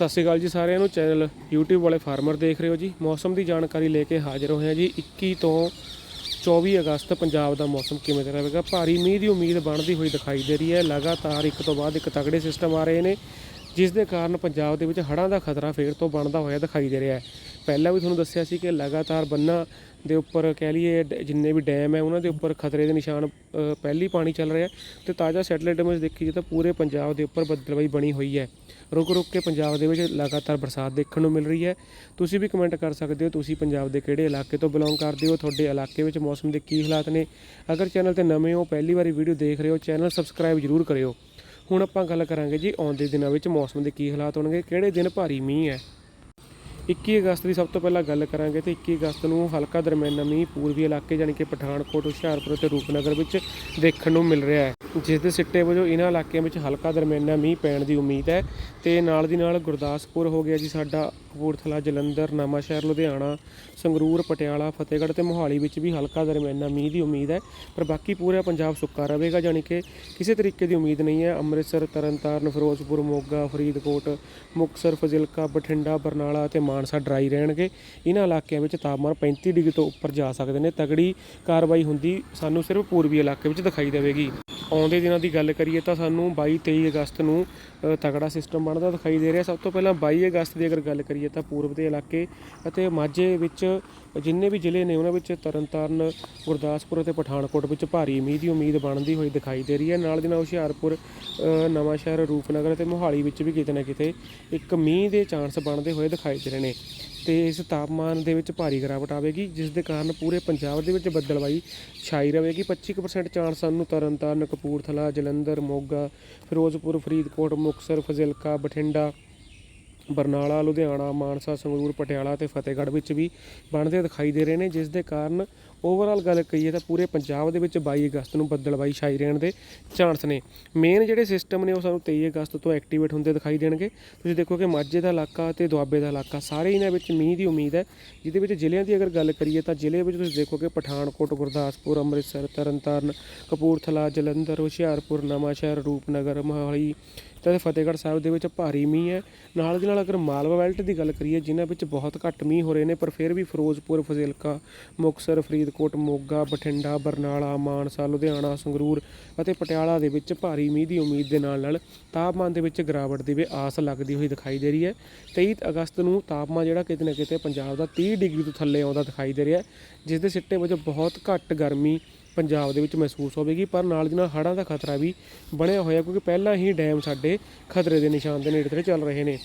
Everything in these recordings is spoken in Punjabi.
ਸਤਿ ਸ਼੍ਰੀ ਅਕਾਲ ਜੀ ਸਾਰਿਆਂ ਨੂੰ। ਚੈਨਲ YouTube ਵਾਲੇ ਫਾਰਮਰ ਦੇਖ ਰਹੇ ਹੋ ਜੀ। ਮੌਸਮ ਦੀ ਜਾਣਕਾਰੀ ਲੈ ਕੇ ਹਾਜ਼ਰ ਹੋਏ ਹਾਂ ਜੀ। 21 ਤੋਂ 24 ਅਗਸਤ ਪੰਜਾਬ ਦਾ ਮੌਸਮ ਕਿਵੇਂ ਦਾ ਰਹੇਗਾ? ਭਾਰੀ ਮੀਂਹ ਦੀ ਉਮੀਦ ਬਣਦੀ ਹੋਈ ਦਿਖਾਈ ਦੇ ਰਹੀ ਹੈ। ਲਗਾਤਾਰ ਇੱਕ ਤੋਂ ਬਾਅਦ ਇੱਕ ਤਗੜੇ ਸਿਸਟਮ ਆ ਰਹੇ ਨੇ, ਜਿਸ ਦੇ ਕਾਰਨ ਪੰਜਾਬ ਦੇ ਵਿੱਚ ਹੜ੍ਹਾਂ ਦਾ ਖਤਰਾ ਫੇਰ ਤੋਂ ਬਣਦਾ ਹੋਇਆ ਦਿਖਾਈ ਦੇ ਰਿਹਾ ਹੈ। ਪਹਿਲਾਂ ਵੀ ਤੁਹਾਨੂੰ ਦੱਸਿਆ ਸੀ ਕਿ ਲਗਾਤਾਰ ਬੰਨਾ ਦੇ ਉੱਪਰ ਕਹਿ ਲਈਏ ਜਿੰਨੇ ਵੀ ਡੈਮ ਹੈ, ਉਹਨਾਂ ਦੇ ਉੱਪਰ ਖਤਰੇ ਦੇ ਨਿਸ਼ਾਨ ਪਹਿਲੀ ਪਾਣੀ ਚੱਲ ਰਿਹਾ ਤੇ ਤਾਜ਼ਾ ਸੈਟਲਾਈਟ ਇਮੇਜ ਦੇਖੀ ਜੇ ਤਾਂ ਪੂਰੇ ਪੰਜਾਬ ਦੇ ਉੱਪਰ ਬੱਦਲਬਾਈ ਬਣੀ ਹੋਈ ਹੈ। ਰੁਕ ਰੁਕ ਕੇ ਪੰਜਾਬ ਦੇ ਵਿੱਚ ਲਗਾਤਾਰ ਬਰਸਾਤ ਦੇਖਣ ਨੂੰ ਮਿਲ ਰਹੀ ਹੈ। ਤੁਸੀਂ ਵੀ ਕਮੈਂਟ ਕਰ ਸਕਦੇ ਹੋ, ਤੁਸੀਂ ਪੰਜਾਬ ਦੇ ਕਿਹੜੇ ਇਲਾਕੇ ਤੋਂ ਬਿਲੋਂਗ ਕਰਦੇ ਹੋ, ਤੁਹਾਡੇ ਇਲਾਕੇ ਵਿੱਚ ਮੌਸਮ ਦੇ ਕੀ ਹਾਲਾਤ ਨੇ। ਅਗਰ ਚੈਨਲ ਤੇ ਨਵੇਂ ਹੋ, ਪਹਿਲੀ ਵਾਰੀ ਵੀਡੀਓ ਦੇਖ ਰਹੇ ਹੋ ਚੈਨਲ ਸਬਸਕ੍ਰਾਈਬ ਜ਼ਰੂਰ ਕਰਿਓ। ਹੁਣ ਆਪਾਂ ਗੱਲ ਕਰਾਂਗੇ ਜੀ ਆਉਂਦੇ ਦਿਨਾਂ ਵਿੱਚ ਮੌਸਮ ਦੇ ਕੀ ਹਾਲਾਤ ਹੋਣਗੇ, ਕਿਹੜੇ ਦਿਨ ਭਾਰੀ ਮੀਂਹ ਹੈ। 21 ਅਗਸਤ ਦੀ ਸਭ ਤੋਂ ਪਹਿਲਾਂ ਗੱਲ ਕਰਾਂਗੇ ਤੇ 21 ਅਗਸਤ ਨੂੰ ਹਲਕਾ ਦਰਮਿਆਨਾ ਮੀਂਹ ਪੂਰਬੀ ਇਲਾਕੇ ਜਾਣੀ ਕਿ ਪਠਾਨਕੋਟ, ਹੁਸ਼ਿਆਰਪੁਰ ਤੇ ਰੂਪਨਗਰ ਵਿੱਚ ਦੇਖਣ ਨੂੰ ਮਿਲ ਰਿਹਾ ਹੈ, ਜਿਸ ਦੇ ਸਿੱਟੇ ਵਜੋਂ ਇਹਨਾਂ ਇਲਾਕਿਆਂ ਵਿੱਚ ਹਲਕਾ ਦਰਮਿਆਨਾ ਮੀਂਹ ਪੈਣ ਦੀ ਉਮੀਦ ਹੈ। ਤੇ ਨਾਲ ਦੀ ਨਾਲ ਗੁਰਦਾਸਪੁਰ ਹੋ ਗਿਆ ਜੀ ਸਾਡਾ ਕਪੂਰਥਲਾ, ਜਲੰਧਰ ਨਵਾਂਸ਼ਹਿਰ ਲੁਧਿਆਣਾ, ਸੰਗਰੂਰ, ਪਟਿਆਲਾ, ਫਤਿਹਗੜ੍ਹ ਤੇ ਮੋਹਾਲੀ ਵਿੱਚ ਵੀ ਹਲਕਾ ਦਰਮਿਆਨਾ ਮੀਂਹ ਦੀ ਉਮੀਦ ਹੈ, ਪਰ ਬਾਕੀ ਪੂਰਾ ਪੰਜਾਬ ਸੁੱਕਾ ਰਹੇਗਾ, ਜਾਣੀ ਕਿ ਕਿਸੇ ਤਰੀਕੇ ਦੀ ਉਮੀਦ ਨਹੀਂ ਹੈ। ਅੰਮ੍ਰਿਤਸਰ, ਤਰਨਤਾਰਨ, ਫਿਰੋਜ਼ਪੁਰ, ਮੋਗਾ, ਫਰੀਦਕੋਟ, ਮੁਕਤਸਰ, ਫਜ਼ਿਲਕਾ, ਬਠਿੰਡਾ, ਬਰਨਾਲਾ ਤੇ ਮਾਨਸਾ ਡਰਾਈ ਰਹਿਣਗੇ। ਇਹਨਾਂ ਇਲਾਕਿਆਂ ਵਿੱਚ ਤਾਪਮਾਨ 35 ਡਿਗਰੀ ਤੋਂ ਉੱਪਰ ਜਾ ਸਕਦੇ ਨੇ। ਤਗੜੀ ਕਾਰਵਾਈ ਹੁੰਦੀ ਸਾਨੂੰ ਸਿਰਫ ਪੂਰਬੀ ਇਲਾਕੇ ਵਿੱਚ ਦਿਖਾਈ ਦੇਵੇਗੀ। ਆਉਂਦੇ ਦਿਨਾਂ ਦੀ ਗੱਲ ਕਰੀਏ ਤਾਂ ਸਾਨੂੰ 22 23 ਅਗਸਤ ਨੂੰ ਤਗੜਾ ਸਿਸਟਮ ਬਣਦਾ ਦਿਖਾਈ ਦੇ ਰਿਹਾ। ਸਭ ਤੋਂ ਪਹਿਲਾਂ 22 ਅਗਸਤ ਦੀ ਅਗਰ ਗੱਲ ਕਰੀਏ ਤਾਂ ਪੂਰਬ ਦੇ ਇਲਾਕੇ ਅਤੇ ਮਾਝੇ ਵਿੱਚ ਜਿੰਨੇ ਵੀ ਜ਼ਿਲ੍ਹੇ ਨੇ ਉਹਨਾਂ ਵਿੱਚ ਤਰਨਤਾਰਨ, ਗੁਰਦਾਸਪੁਰ ਅਤੇ ਪਠਾਨਕੋਟ ਵਿੱਚ ਭਾਰੀ ਮੀਂਹ ਦੀ ਉਮੀਦ ਬਣਦੀ ਹੋਈ ਦਿਖਾਈ ਦੇ ਰਹੀ ਹੈ। ਨਾਲ ਦੀ ਨਾਲ ਹੁਸ਼ਿਆਰਪੁਰ ਨਵਾਂਸ਼ਹਿਰ ਰੂਪਨਗਰ ਅਤੇ ਮੋਹਾਲੀ ਵਿੱਚ ਵੀ ਕਿਤੇ ਨਾ ਕਿਤੇ ਇੱਕ ਮੀਂਹ ਦੇ ਚਾਂਸ ਬਣਦੇ ਹੋਏ ਦਿਖਾਈ ਦੇ ਰਹੇ ਨੇ ਤੇ ਇਸ ਤਾਪਮਾਨ ਦੇ ਵਿੱਚ ਭਾਰੀ ਗਿਰਾਵਟ ਆਵੇਗੀ, ਜਿਸ ਦੇ ਕਾਰਨ ਪੂਰੇ ਪੰਜਾਬ ਦੇ ਵਿੱਚ ਬੱਦਲਬਾਈ ਛਾਈ ਰਹੇਗੀ। 25% ਚਾਂਸ ਸਾਨੂੰ ਤਰਨਤਾਰਨ, ਕਪੂਰਥਲਾ, ਜਲੰਧਰ, ਮੋਗਾ, ਫਿਰੋਜ਼ਪੁਰ, ਫਰੀਦਕੋਟ, ਮੁਕਤਸਰ, ਫਜ਼ਿਲਕਾ, ਬਠਿੰਡਾ ਬਰਨਾਲਾ, ਲੁਧਿਆਣਾ, ਮਾਨਸਾ, ਸੰਗਰੂਰ, ਪਟਿਆਲਾ ਤੇ ਫਤਿਹਗੜ੍ਹ ਵਿੱਚ ਵੀ ਬਣਦੇ ਦਿਖਾਈ ਦੇ ਰਹੇ ਨੇ, ਜਿਸ ਦੇ ਕਾਰਨ ਓਵਰਆਲ ਗੱਲ ਕਰੀਏ ਤਾਂ ਪੂਰੇ ਪੰਜਾਬ ਦੇ ਵਿੱਚ 22 ਅਗਸਤ ਨੂੰ ਬੱਦਲਬਾਈ ਛਾਈ ਰਹਿਣ ਦੇ ਚਾਂਸ ਨੇ। ਮੇਨ ਜਿਹੜੇ ਸਿਸਟਮ ਨੇ ਉਹ ਸਾਨੂੰ 23 ਅਗਸਤ ਤੋਂ ਐਕਟੀਵੇਟ ਹੁੰਦੇ ਦਿਖਾਈ ਦੇਣਗੇ। ਤੁਸੀਂ ਦੇਖੋ ਕਿ ਮਾਝੇ ਦਾ ਇਲਾਕਾ ਤੇ ਦੁਆਬੇ ਦਾ ਇਲਾਕਾ ਸਾਰੇ ਇਹਨਾਂ ਵਿੱਚ ਮੀਂਹ ਦੀ ਉਮੀਦ ਹੈ, ਜਿਹਦੇ ਵਿੱਚ ਜ਼ਿਲ੍ਹਿਆਂ ਦੀ ਅਗਰ ਗੱਲ ਕਰੀਏ ਤਾਂ ਜ਼ਿਲ੍ਹੇ ਵਿੱਚ ਤੁਸੀਂ ਦੇਖੋਗੇ ਪਠਾਨਕੋਟ, ਗੁਰਦਾਸਪੁਰ, ਅੰਮ੍ਰਿਤਸਰ, ਤਰਨਤਾਰਨ, ਕਪੂਰਥਲਾ, ਜਲੰਧਰ, ਹੁਸ਼ਿਆਰਪੁਰ, ਨਵਾਂਸ਼ਹਿਰ, ਰੂਪਨਗਰ, ਮੋਹਾਲੀ ਤੇ ਫਤਿਹਗੜ੍ਹ ਸਾਹਿਬ ਦੇ ਵਿੱਚ ਭਾਰੀ ਮੀਂਹ ਹੈ। ਨਾਲ ਦੀ ਨਾਲ ਅਗਰ ਮਾਲਵਾ ਬੈਲਟ ਦੀ ਗੱਲ ਕਰੀਏ, ਜਿਨ੍ਹਾਂ ਵਿੱਚ ਬਹੁਤ ਘੱਟ ਮੀਂਹ ਹੋ ਰਹੇ ਨੇ, ਪਰ ਫਿਰ ਵੀ ਫਿਰੋਜ਼ਪੁਰ, ਫਜ਼ਿਲਕਾ, ਮੁਕਤਸਰ, ਫਰੀਦਕੋਟ, ਮੋਗਾ, ਬਠਿੰਡਾ, ਬਰਨਾਲਾ, ਮਾਨਸਾ, ਲੁਧਿਆਣਾ, ਸੰਗਰੂਰ ਅਤੇ ਪਟਿਆਲਾ ਦੇ ਵਿੱਚ ਭਾਰੀ ਮੀਂਹ ਦੀ ਉਮੀਦ ਦੇ ਨਾਲ ਨਾਲ ਤਾਪਮਾਨ ਦੇ ਵਿੱਚ ਗਿਰਾਵਟ ਦੀ ਵੀ ਆਸ ਲੱਗਦੀ ਹੋਈ ਦਿਖਾਈ ਦੇ ਰਹੀ ਹੈ। 23 ਅਗਸਤ ਨੂੰ ਤਾਪਮਾਨ ਜਿਹੜਾ ਕਿਤੇ ਨਾ ਕਿਤੇ ਪੰਜਾਬ ਦਾ 30 ਡਿਗਰੀ ਤੋਂ ਥੱਲੇ ਆਉਂਦਾ ਦਿਖਾਈ ਦੇ ਰਿਹਾ ਜਿਸ ਦੇ ਸਿੱਟੇ ਵਜੋਂ ਬਹੁਤ ਘੱਟ ਗਰਮੀ ਪੰਜਾਬ ਦੇ ਵਿੱਚ ਮਹਿਸੂਸ ਹੋਵੇਗੀ, ਪਰ ਨਾਲ ਦੀ ਨਾਲ ਹੜ੍ਹਾਂ ਦਾ ਖਤਰਾ ਵੀ ਬਣਿਆ ਹੋਇਆ, ਕਿਉਂਕਿ ਪਹਿਲਾਂ ਹੀ ਡੈਮ ਸਾਡੇ ਖਤਰੇ ਦੇ ਨਿਸ਼ਾਨ ਦੇ ਨੇੜੇ ਤੇੜੇ ਚੱਲ ਰਹੇ ਨੇ।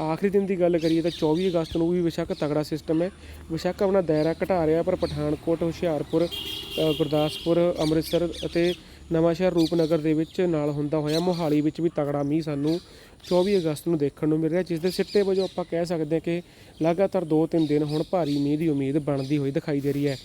ਆਖਰੀ ਦਿਨ ਦੀ ਗੱਲ ਕਰੀਏ ਤਾਂ 24 ਅਗਸਤ ਨੂੰ ਵੀ ਬੇਸ਼ੱਕ ਤਗੜਾ ਸਿਸਟਮ ਹੈ। ਬੇਸ਼ੱਕ ਆਪਣਾ ਦਾਇਰਾ ਘਟਾ ਰਿਹਾ, ਪਰ ਪਠਾਨਕੋਟ, ਹੁਸ਼ਿਆਰਪੁਰ ਗੁਰਦਾਸਪੁਰ, ਅੰਮ੍ਰਿਤਸਰ ਅਤੇ ਨਵਾਂਸ਼ਹਿਰ ਰੂਪਨਗਰ ਦੇ ਵਿੱਚ ਨਾਲ ਹੁੰਦਾ ਹੋਇਆ ਮੋਹਾਲੀ ਵਿੱਚ ਵੀ ਤਗੜਾ ਮੀਂਹ ਸਾਨੂੰ 24 ਅਗਸਤ ਨੂੰ ਦੇਖਣ ਨੂੰ ਮਿਲ ਰਿਹਾ ਜਿਸ ਦੇ ਸਿੱਟੇ ਵਜੋਂ ਆਪਾਂ ਕਹਿ ਸਕਦੇ ਹਾਂ ਕਿ ਲਗਾਤਾਰ 2-3 ਦਿਨ ਹੁਣ ਭਾਰੀ ਮੀਂਹ ਦੀ ਉਮੀਦ ਬਣਦੀ ਹੋਈ ਦਿਖਾਈ ਦੇ ਰਹੀ ਹੈ।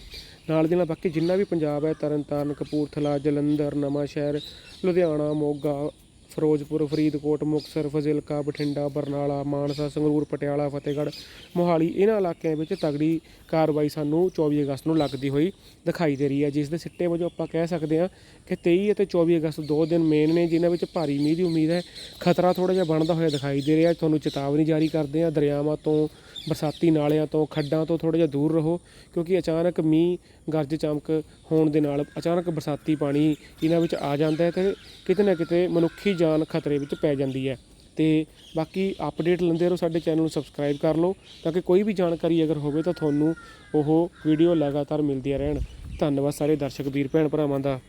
ਨਾਲ ਦੀ ਨਾਲ ਬਾਕੀ ਜਿੰਨਾ ਵੀ ਪੰਜਾਬ ਹੈ, ਤਰਨਤਾਰਨ, ਕਪੂਰਥਲਾ, ਜਲੰਧਰ, ਨਵਾਂਸ਼ਹਿਰ, ਲੁਧਿਆਣਾ, ਮੋਗਾ, ਫਿਰੋਜ਼ਪੁਰ, ਫਰੀਦਕੋਟ, ਮੁਕਤਸਰ, ਫਜ਼ਿਲਕਾ, ਬਠਿੰਡਾ, ਬਰਨਾਲਾ, ਮਾਨਸਾ, ਸੰਗਰੂਰ, ਪਟਿਆਲਾ, ਫਤਿਹਗੜ੍ਹ, ਮੋਹਾਲੀ, ਇਹਨਾਂ ਇਲਾਕਿਆਂ ਵਿੱਚ ਤਗੜੀ ਕਾਰਵਾਈ ਸਾਨੂੰ 24 ਅਗਸਤ ਨੂੰ ਲੱਗਦੀ ਹੋਈ ਦਿਖਾਈ ਦੇ ਰਹੀ ਹੈ, ਜਿਸ ਦੇ ਸਿੱਟੇ ਵਜੋਂ ਆਪਾਂ ਕਹਿ ਸਕਦੇ ਹਾਂ ਕਿ 23 ਅਤੇ 24 ਅਗਸਤ ਦੋ ਦਿਨ ਮੇਨ ਨੇ, ਜਿਨ੍ਹਾਂ ਵਿੱਚ ਭਾਰੀ ਮੀਂਹ ਦੀ ਉਮੀਦ ਹੈ, ਖਤਰਾ ਥੋੜਾ ਜਿਹਾ ਬਣਦਾ ਹੋਇਆ ਦਿਖਾਈ ਦੇ ਰਿਹਾ ਤੁਹਾਨੂੰ ਚੇਤਾਵਨੀ ਜਾਰੀ ਕਰਦੇ ਹਾਂ, ਦਰਿਆਵਾਂ ਤੋਂ ਬਰਸਾਤੀ ਨਾਲਿਆਂ ਤੋਂ, ਖੱਡਾਂ ਤੋਂ ਥੋੜਾ ਜਿਹਾ ਦੂਰ ਰਹੋ, ਕਿਉਂਕਿ ਅਚਾਨਕ ਮੀਂਹ ਗਰਜ ਚਮਕ ਹੋਣ ਦੇ ਨਾਲ ਅਚਾਨਕ ਬਰਸਾਤੀ ਪਾਣੀ ਇਹਨਾਂ ਵਿੱਚ ਆ ਜਾਂਦਾ ਹੈ ਤੇ ਕਿਤੇ ਨਾ ਕਿਤੇ ਮਨੁੱਖੀ ਜਾਨ ਖਤਰੇ ਵਿੱਚ ਪੈ ਜਾਂਦੀ ਹੈ। ਤੇ ਬਾਕੀ ਅਪਡੇਟ ਲੈਂਦੇ ਰਹੋ ਸਾਡੇ ਚੈਨਲ ਨੂੰ ਸਬਸਕ੍ਰਾਈਬ ਕਰ ਲਓ, ਤਾਂ ਕਿ ਕੋਈ ਵੀ ਜਾਣਕਾਰੀ ਅਗਰ ਹੋਵੇ ਤਾਂ ਤੁਹਾਨੂੰ ਉਹ ਵੀਡੀਓ ਲਗਾਤਾਰ ਮਿਲਦੀਆਂ ਰਹਿਣ। ਧੰਨਵਾਦ ਸਾਰੇ ਦਰਸ਼ਕ ਵੀਰ ਭੈਣ ਭਰਾਵਾਂ ਦਾ।